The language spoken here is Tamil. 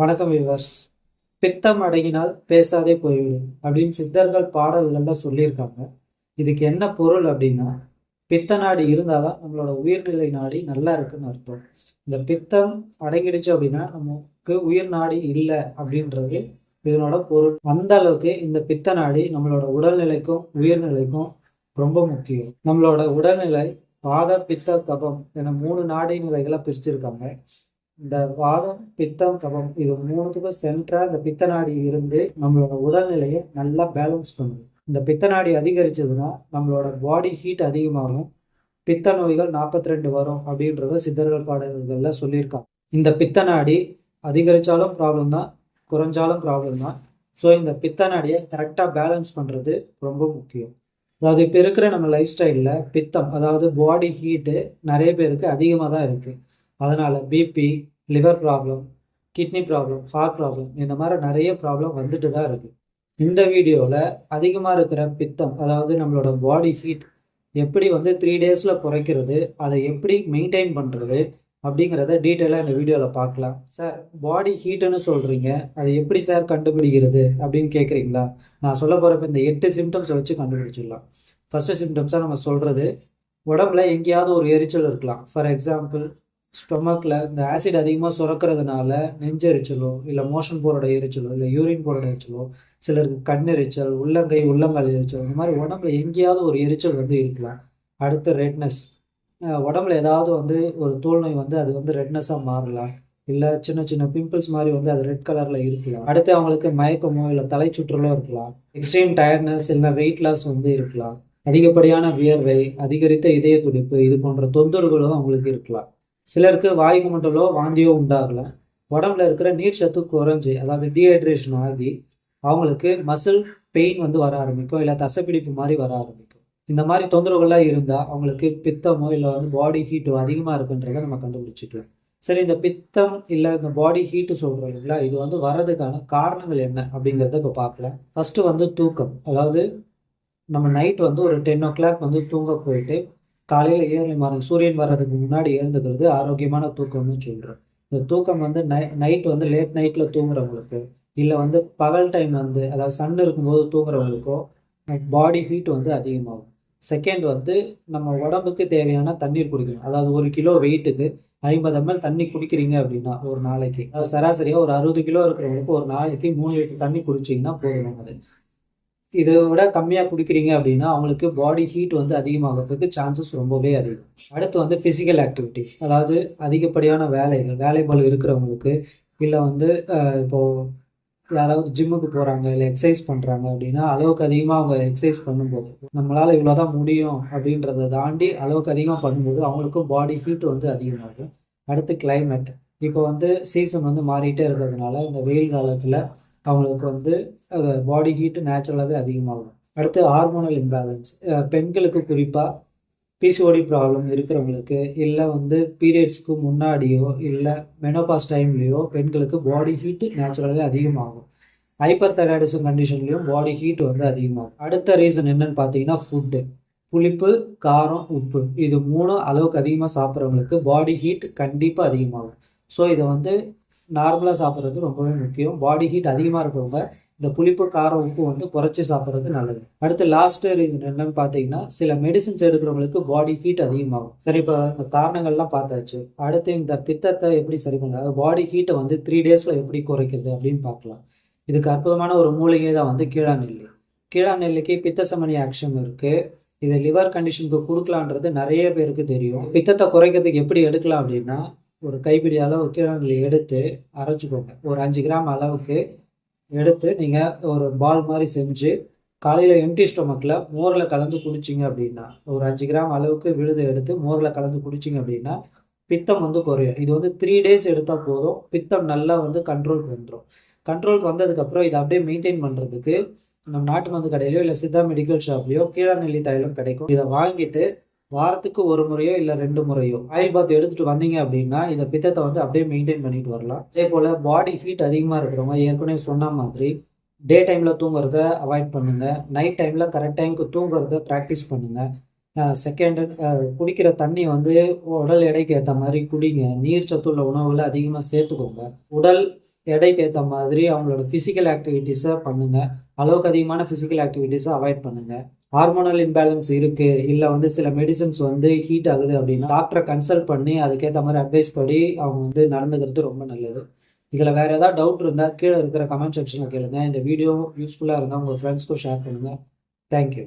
வணக்கம் விவர்ஸ் பித்தம் அடங்கினால் பேசாதே போய்விடும் அப்படின்னு சித்தர்கள் பாடல்கள்ல சொல்லியிருக்காங்க. இதுக்கு என்ன பொருள் அப்படின்னா பித்த நாடி இருந்தால் தான் நம்மளோட உயிர்நிலை நாடி நல்லா இருக்குன்னு அர்த்தம். இந்த பித்தம் அடங்கிடுச்சு அப்படின்னா நமக்கு உயிர் நாடி இல்லை அப்படின்றது இதனோட பொருள். அந்த அளவுக்கு இந்த பித்த நாடி நம்மளோட உடல்நிலைக்கும் உயிர்நிலைக்கும் ரொம்ப முக்கியம். நம்மளோட உடல்நிலை பாத பித்த கபம் என மூணு நாடி நிலைகளை பிரிச்சிருக்காங்க. இந்த வாதம் பித்தம் கபம் இது மூணுத்துக்கும் சென்டரா இந்த பித்த நாடி இருந்து நம்மளோட உடல்நிலையை நல்லா பேலன்ஸ் பண்ணுது. இந்த பித்த நாடி அதிகரிச்சதுன்னா நம்மளோட பாடி ஹீட் அதிகமாகும். பித்த நோய்கள் நாற்பத்தி ரெண்டு வரும் அப்படின்றத சித்தர்கள் பாடல்களில் சொல்லியிருக்காங்க. இந்த பித்த நாடி அதிகரித்தாலும் ப்ராப்ளம் தான் குறைஞ்சாலும் ப்ராப்ளம் தான். ஸோ இந்த பித்த நாடியை கரெக்டாக பேலன்ஸ் பண்ணுறது ரொம்ப முக்கியம். அதாவது இப்போ இருக்கிற நம்ம லைஃப் ஸ்டைலில் பித்தம் அதாவது பாடி ஹீட்டு நிறைய பேருக்கு அதிகமாக தான் இருக்குது அதனால் BP liver problem kidney problem heart problem இந்த மாதிரி நிறைய ப்ராப்ளம் வந்துட்டு தான் இருக்குது இந்த வீடியோவில் அதிகமாக இருக்கிற பித்தம் அதாவது நம்மளோட பாடி ஹீட் எப்படி வந்து த்ரீ டேஸில் குறைக்கிறது அதை எப்படி மெயின்டைன் பண்ணுறது அப்படிங்கிறத டீட்டெயிலாக இந்த வீடியோவில் பார்க்கலாம். சார் பாடி ஹீட்டுன்னு சொல்கிறீங்க அதை எப்படி சார் கண்டுபிடிக்கிறது அப்படின்னு கேட்குறீங்களா நான் சொல்ல போகிறப்ப இந்த எட்டு சிம்டம்ஸை வச்சு கண்டுபிடிச்சிடலாம். ஃபஸ்ட்டு சிம்டம்ஸாக நம்ம சொல்கிறது உடம்புல எங்கேயாவது ஒரு எரிச்சல் இருக்கலாம். ஃபார் எக்ஸாம்பிள் ஸ்டொமக்கில் இந்த ஆசிட் அதிகமாக சுரக்கிறதுனால நெஞ்செரிச்சலோ இல்லை மோஷன் போரோட எரிச்சலோ இல்லை யூரின் போரோட எரிச்சலோ சிலருக்கு கண் எரிச்சல் உள்ளங்கை உள்ளங்கால் எரிச்சல் இந்த மாதிரி உடம்புல எங்கேயாவது ஒரு எரிச்சல் வந்து இருக்கலாம். அடுத்து ரெட்னஸ் உடம்புல ஏதாவது வந்து ஒரு தோல் நோய் வந்து அது வந்து ரெட்னஸாக மாறலாம். இல்லை சின்ன சின்ன பிம்பிள்ஸ் மாதிரி வந்து அது ரெட் கலரில் இருக்கலாம். அடுத்து அவங்களுக்கு மயக்கமோ இல்லை தலை சுற்றலோ இருக்கலாம். எக்ஸ்ட்ரீம் டயர்ட்னஸ் இல்லை வெயிட் லாஸ் வந்து இருக்கலாம். அதிகப்படியான வியர்வை அதிகரித்த இதய துடிப்பு இது போன்ற தொந்தரவுகளும் அவங்களுக்கு இருக்கலாம். சிலருக்கு வாயு மண்டலோ வாந்தியோ உண்டாகலாம் உடம்புல இருக்கிற நீர் சத்து குறைஞ்சி அதாவது டீஹைட்ரேஷன் ஆகி அவங்களுக்கு மசில் பெயின் வந்து வர ஆரம்பிக்கும் இல்லை தசைப்பிடிப்பு மாதிரி வர ஆரம்பிக்கும். இந்த மாதிரி தொந்தரவுகள்லாம் இருந்தால் அவங்களுக்கு பித்தமோ இல்லை வந்து பாடி ஹீட்டோ அதிகமாக இருக்குன்றதை நம்ம கண்டுபிடிச்சிக்கலாம். சரி இந்த பித்தம் இல்லை இந்த பாடி ஹீட்டு சொல்கிறோம் இல்லைங்களா இது வந்து வர்றதுக்கான காரணங்கள் என்ன அப்படிங்கிறத இப்போ பார்க்கலாம். ஃபஸ்ட்டு வந்து தூக்கம். அதாவது நம்ம நைட் வந்து ஒரு டென் ஓ கிளாக் வந்து தூங்க போயிட்டு காலையில் ஏர்லி மார்னிங் சூரியன் வர்றதுக்கு முன்னாடி எழுந்துக்கிறது ஆரோக்கியமான தூக்கம்னு சொல்கிறோம் இந்த தூக்கம் வந்து நை நைட் வந்து லேட் நைட்டில் தூங்குறவங்களுக்கு இல்லை வந்து பகல் டைம் வந்து அதாவது சன் இருக்கும்போது தூங்குறவங்களுக்கோ பாடி ஹீட் வந்து அதிகமாகும். செகண்ட் வந்து நம்ம உடம்புக்கு தேவையான தண்ணீர் குடிக்கணும். அதாவது ஒரு கிலோ வெயிட்டுக்கு ஐம்பது எம்எல் தண்ணி குடிக்கிறீங்க அப்படின்னா ஒரு நாளைக்கு அதாவது சராசரியாக ஒரு அறுபது கிலோ இருக்கிறவங்களுக்கு ஒரு நாளைக்கு மூணு லிட்டர் தண்ணி குடிச்சிங்கன்னா போதும் அது இதை விட கம்மியாக குடிக்கிறீங்க அப்படின்னா அவங்களுக்கு பாடி ஹீட் வந்து அதிகமாகிறதுக்கு சான்சஸ் ரொம்பவே அதிகம். அடுத்து வந்து ஃபிசிக்கல் ஆக்டிவிட்டிஸ் அதாவது அதிகப்படியான வேலைகள் வேலைபளு இருக்கிறவங்களுக்கு இல்லை வந்து இப்போது யாராவது ஜிம்முக்கு போகிறாங்க இல்லை எக்ஸசைஸ் பண்ணுறாங்க அப்படின்னா அளவுக்கு அதிகமாக அவங்க எக்ஸசைஸ் பண்ணும்போது நம்மளால் இவ்வளோதான் முடியும் அப்படின்றத தாண்டி அளவுக்கு அதிகமாக பண்ணும்போது அவங்களுக்கும் பாடி ஹீட் வந்து அதிகமாகும். அடுத்து கிளைமேட் இப்போ வந்து சீசன் வந்து மாறிட்டே இருக்கிறதுனால இந்த வெயில் காலத்தில் அவங்களுக்கு வந்து பாடி ஹீட்டு நேச்சுரலாகவே அதிகமாகும். அடுத்து ஹார்மோனல் இம்பேலன்ஸ் பெண்களுக்கு குறிப்பாக பிசிஓடி ப்ராப்ளம் இருக்கிறவங்களுக்கு இல்லை வந்து பீரியட்ஸ்க்கு முன்னாடியோ இல்லை மெனோபாஸ் டைம்லேயோ பெண்களுக்கு பாடி ஹீட்டு நேச்சுரலாகவே அதிகமாகும். ஹைப்பர் தைராய்டிசம் கண்டிஷன்லேயும் பாடி ஹீட் வந்து அதிகமாகும். அடுத்த ரீசன் என்னன்னு பார்த்தீங்கன்னா ஃபுட்டு புளிப்பு காரம் உப்பு. இது மூணும் அளவுக்கு அதிகமாக சாப்பிட்றவங்களுக்கு பாடி ஹீட் கண்டிப்பாக அதிகமாகும். ஸோ இதை வந்து நார்மலாக சாப்பிட்றது ரொம்பவே முக்கியம். பாடி ஹீட் அதிகமாக இருக்கிறவங்க இந்த புளிப்பு காரம் உப்பு வந்து குறைச்சி சாப்பிட்றது நல்லது. அடுத்து லாஸ்ட் ரீசன் என்னன்னு பார்த்தீங்கன்னா சில மெடிசின்ஸ் எடுக்கிறவங்களுக்கு பாடி ஹீட் அதிகமாகும். சரி இப்போ இந்த காரணங்கள்லாம் பார்த்தாச்சு. அடுத்து இந்த பித்தத்தை எப்படி சரி பண்ணுறது பாடி ஹீட்டை வந்து த்ரீ டேஸில் எப்படி குறைக்கிறது அப்படின்னு பார்க்கலாம். இதுக்கு அற்புதமான ஒரு மூலிகை தான் வந்து கீழாநெல்லி கீழாநெல்லிக்கு பித்த சமனி ஆக்ஷன் இருக்குது இது லிவர் கண்டிஷனுக்கு கொடுக்கலான்றது நிறைய பேருக்கு தெரியும். பித்தத்தை குறைக்கிறதுக்கு எப்படி எடுக்கலாம் அப்படின்னா ஒரு கைப்பிடி அளவு கீழாநெல்லி எடுத்து அரைச்சிக்கோங்க. ஒரு அஞ்சு கிராம் அளவுக்கு எடுத்து நீங்கள் ஒரு பால் மாதிரி செஞ்சு காலையில் எம்டி ஸ்டொமக்கில் மோரில் கலந்து குடிச்சிங்க அப்படின்னா ஒரு அஞ்சு கிராம் அளவுக்கு விழுது எடுத்து மோரில் கலந்து குடிச்சிங்க அப்படின்னா பித்தம் வந்து குறையும். இது வந்து த்ரீ டேஸ் எடுத்தால் போதும். பித்தம் நல்லா வந்து கண்ட்ரோலுக்கு வந்துடும் கண்ட்ரோலுக்கு வந்ததுக்கப்புறம் இதை அப்படியே மெயின்டைன் பண்ணுறதுக்கு நம்ம நாட்டு மருந்து கடையிலையோ இல்லை சித்தா மெடிக்கல் ஷாப்லையோ கீழாநெல்லி தைலம் கிடைக்கும். இதை வாங்கிட்டு வாரத்துக்கு ஒரு முறையோ இல்லை ரெண்டு முறையோ ஆயில் பாத் எடுத்துட்டு வந்தீங்க அப்படின்னா இந்த பித்தத்தை வந்து அப்படியே மெயின்டைன் பண்ணிட்டு வரலாம். அதே போல் பாடி ஹீட் அதிகமாக இருக்கிறவங்க ஏற்கனவே சொன்ன மாதிரி டே டைமில் தூங்குறத அவாய்ட் பண்ணுங்க. நைட் டைமில் கரெக்ட் டைமுக்கு தூங்குறத ப்ராக்டிஸ் பண்ணுங்க. செகண்ட் குடிக்கிற தண்ணி வந்து உடல் எடைக்கு ஏற்ற மாதிரி குடிங்க. நீர் சத்துள்ள உணவுகளை அதிகமாக சேர்த்துக்கோங்க. உடல் எடைக்கு ஏற்ற மாதிரி அவங்களோட ஃபிசிக்கல் ஆக்டிவிட்டீஸை பண்ணுங்கள் அளவுக்கு அதிகமான ஃபிசிக்கல் ஆக்டிவிட்டீஸை அவாய்ட் பண்ணுங்கள் ஹார்மோனல் இம்பேலன்ஸ் இருக்குது இல்லை வந்து சில மெடிசன்ஸ் வந்து ஹீட் ஆகுது அப்படின்னா டாக்டரை கன்சல்ட் பண்ணி அதுக்கேற்ற மாதிரி அட்வைஸ் படி அவங்க வந்து நடந்துக்கிறது ரொம்ப நல்லது. இதில் வேறு ஏதாவது டவுட் இருந்தால் கீழே இருக்கிற கமெண்ட் செக்ஷனில் கேளுங்க. இந்த வீடியோ யூஸ்ஃபுல்லாக இருந்தால் உங்கள் ஃப்ரெண்ட்ஸ்க்கும் ஷேர் பண்ணுங்கள் தேங்க்யூ